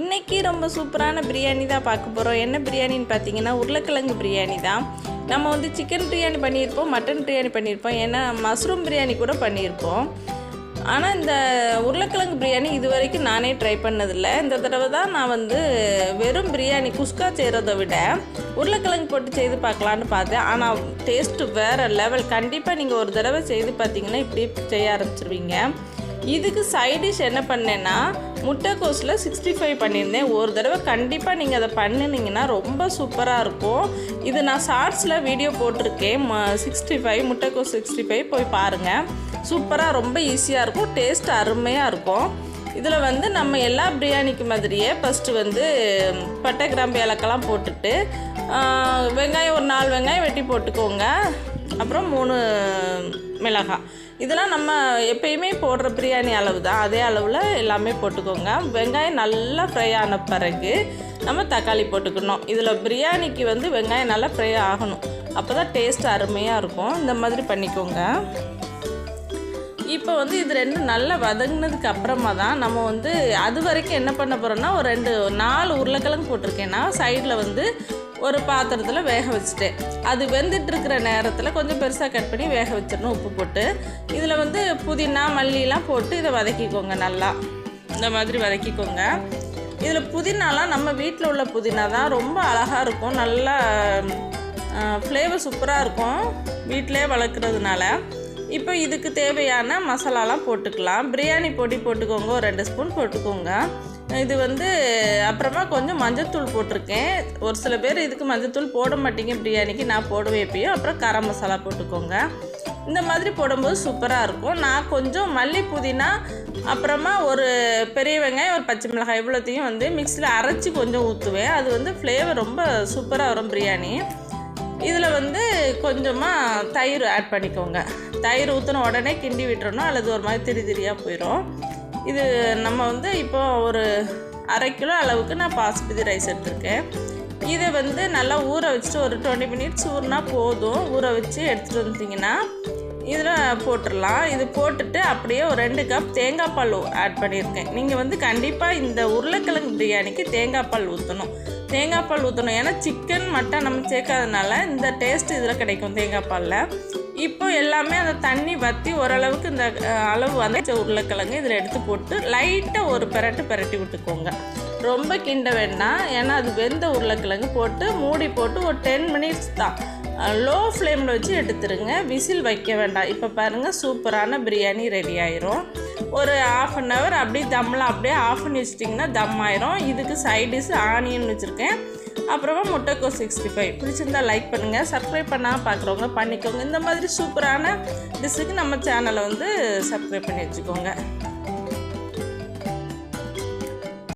இன்றைக்கி ரொம்ப சூப்பரான பிரியாணி தான் பார்க்க போகிறோம் என்ன பிரியாணின்னு பார்த்தீங்கன்னா உருளைக்கிழங்கு பிரியாணி தான். நம்ம வந்து சிக்கன் பிரியாணி பண்ணியிருப்போம் மட்டன் பிரியாணி பண்ணியிருப்போம் ஏன்னா மஷ்ரூம் பிரியாணி கூட பண்ணியிருப்போம். ஆனால் இந்த உருளைக்கிழங்கு பிரியாணி இது வரைக்கும் நானே ட்ரை பண்ணதில்லை. இந்த தடவை தான் நான் வந்து வெறும் பிரியாணி குஸ்கா செய்கிறத விட உருளைக்கிழங்கு போட்டு செய்து பார்க்கலான்னு பார்த்தேன். ஆனால் டேஸ்ட்டு வேறு லெவல் கண்டிப்பாக நீங்கள் ஒரு தடவை செய்து பார்த்தீங்கன்னா இப்படி செய்ய ஆரம்பிச்சிருவீங்க. இதுக்கு சைட் டிஷ் என்ன பண்ணேன்னா முட்டைக்கோஸில் சிக்ஸ்டி ஃபைவ் பண்ணியிருந்தேன். ஒரு தடவை கண்டிப்பாக நீங்கள் அதை பண்ணினீங்கன்னா ரொம்ப சூப்பராக இருக்கும். இது நான் ஷார்ட்ஸில் வீடியோ போட்டிருக்கேன். சிக்ஸ்டி ஃபைவ் முட்டைக்கோஸ் சிக்ஸ்டி ஃபைவ் போய் பாருங்கள் சூப்பராக ரொம்ப ஈஸியாக இருக்கும். டேஸ்ட் அருமையாக இருக்கும். இதில் வந்து நம்ம எல்லா பிரியாணிக்கு மாதிரியே ஃபஸ்ட்டு வந்து பட்டை கிராம்பு ஏலக்கெல்லாம் போட்டுட்டு வெங்காயம் ஒரு நாலு வெங்காயம் வெட்டி போட்டுக்கோங்க. அப்புறம் மூணு மிளகாய். இதெல்லாம் நம்ம எப்பயுமே போடுற பிரியாணி அளவு தான் அதே அளவில் எல்லாமே போட்டுக்கோங்க. வெங்காயம் நல்லா ஃப்ரை ஆன பிறகு நம்ம தக்காளி போட்டுக்கணும். இதில் பிரியாணிக்கு வந்து வெங்காயம் நல்லா ஃப்ரை ஆகணும். அப்போ தான் டேஸ்ட் அருமையாக இருக்கும். இந்த மாதிரி பண்ணிக்கோங்க. இப்போ வந்து இது ரெண்டும் நல்லா வதங்கினதுக்கு அப்புறமா தான் நம்ம வந்து அது வரைக்கும் என்ன பண்ண போகிறோம்னா ஒரு ரெண்டு நாலு உருளைக்கிழங்கு போட்டிருக்கேன்னா சைடில் வந்து ஒரு பாத்திரத்தில் வேக வச்சுட்டேன் அது வெந்துட்டு இருக்கிற நேரத்தில் கொஞ்சம் பெருசாக கட் பண்ணி வேக வச்சிடணும். உப்பு போட்டு இதில் வந்து புதினா மல்லிலாம் போட்டு இதை வதக்கிக்கோங்க நல்லா. இந்த மாதிரி வதக்கிக்கோங்க. இதில் புதினாலாம் நம்ம வீட்டில் உள்ள புதினா தான் ரொம்ப அழகாக இருக்கும். நல்லா ஃப்ளேவர் சூப்பராக இருக்கும். வீட்டிலே வளர்க்குறதுனால. இப்போ இதுக்கு தேவையான மசாலாலாம் போட்டுக்கலாம். பிரியாணி பொடி போட்டுக்கோங்க ஒரு ரெண்டு ஸ்பூன் போட்டுக்கோங்க. இது வந்து அப்புறமா கொஞ்சம் மஞ்சத்தூள் போட்டிருக்கேன். ஒரு சில பேர் இதுக்கு மஞ்சத்தூள் போட மாட்டீங்க பிரியாணிக்கு நான் போடுவேன் எப்பயும். அப்புறம் கரம் மசாலா போட்டுக்கோங்க. இந்த மாதிரி போடும்போது சூப்பராக இருக்கும். நான் கொஞ்சம் மல்லி புதினா அப்புறமா ஒரு பெரிய வெங்காயம் ஒரு பச்சை மிளகாய் இவ்வளோத்தையும் வந்து மிக்ஸியில் அரைச்சி கொஞ்சம் ஊற்றுவேன் அது வந்து ஃப்ளேவர் ரொம்ப சூப்பராக வரும் பிரியாணி. இதில் வந்து கொஞ்சமாக தயிர் ஆட் பண்ணிக்கோங்க. தயிர் ஊற்றின உடனே கிண்டி விட்டுறணும். அல்லது ஒரு மாதிரி திரி திரியாக போயிடும் இது நம்ம வந்து இப்போ ஒரு அரை கிலோ அளவுக்கு நான் பாஸ்மதி ரைஸ் எடுத்திருக்கேன். இதை வந்து நல்லா ஊற வச்சுட்டு ஒரு டுவெண்ட்டி மினிட்ஸ் ஊறினா போதும். ஊற வச்சு எடுத்துகிட்டு வந்துட்டிங்கன்னா இதில் போட்டுடலாம். இது போட்டுட்டு அப்படியே ஒரு ரெண்டு கப் தேங்காய் பால் ஆட் பண்ணியிருக்கேன். நீங்கள் வந்து கண்டிப்பாக இந்த உருளைக்கிழங்கு பிரியாணிக்கு தேங்காய் பால் ஊற்றணும் தேங்காய் பால் ஊற்றணும் ஏன்னா சிக்கன் மட்டன் நம்ம சேர்க்காதனால இந்த டேஸ்ட் இதில் கிடைக்கும் தேங்காய் பாலில். இப்போ எல்லாமே அந்த தண்ணி வற்றி ஓரளவுக்கு இந்த அளவு வந்து உருளைக்கிழங்கு இதில் எடுத்து போட்டு லைட்டாக ஒரு பெரட்டு பெரட்டி விட்டுக்கோங்க. ரொம்ப கிண்ட வேண்டாம். ஏன்னா அது வெந்த உருளைக்கிழங்கு போட்டு மூடி போட்டு ஒரு டென் மினிட்ஸ் தான். லோ ஃப்ளேமில் வச்சு எடுத்துருங்க. விசில் வைக்க வேண்டாம். இப்போ பாருங்கள் சூப்பரான பிரியாணி ரெடி ஆயிரும். ஒரு ஆஃப் அன் ஹவர் அப்படியே தம்மில் அப்படியே ஆஃப் பண்ணி வச்சிட்டிங்கன்னா தம் ஆயிரும். இதுக்கு சைட் டிஷ் ஆனியன் வச்சுருக்கேன். அப்புறமா முட்டைக்கோஸ் சிக்ஸ்டி ஃபைவ் பிடிச்சிருந்தா லைக் பண்ணுங்கள் சப்ஸ்கிரைப் பண்ணால் பார்க்குறவங்க பண்ணிக்கோங்க. இந்த மாதிரி சூப்பரான டிஷ்ஷுக்கு நம்ம சேனலை வந்து சப்ஸ்கிரைப் பண்ணி வச்சுக்கோங்க.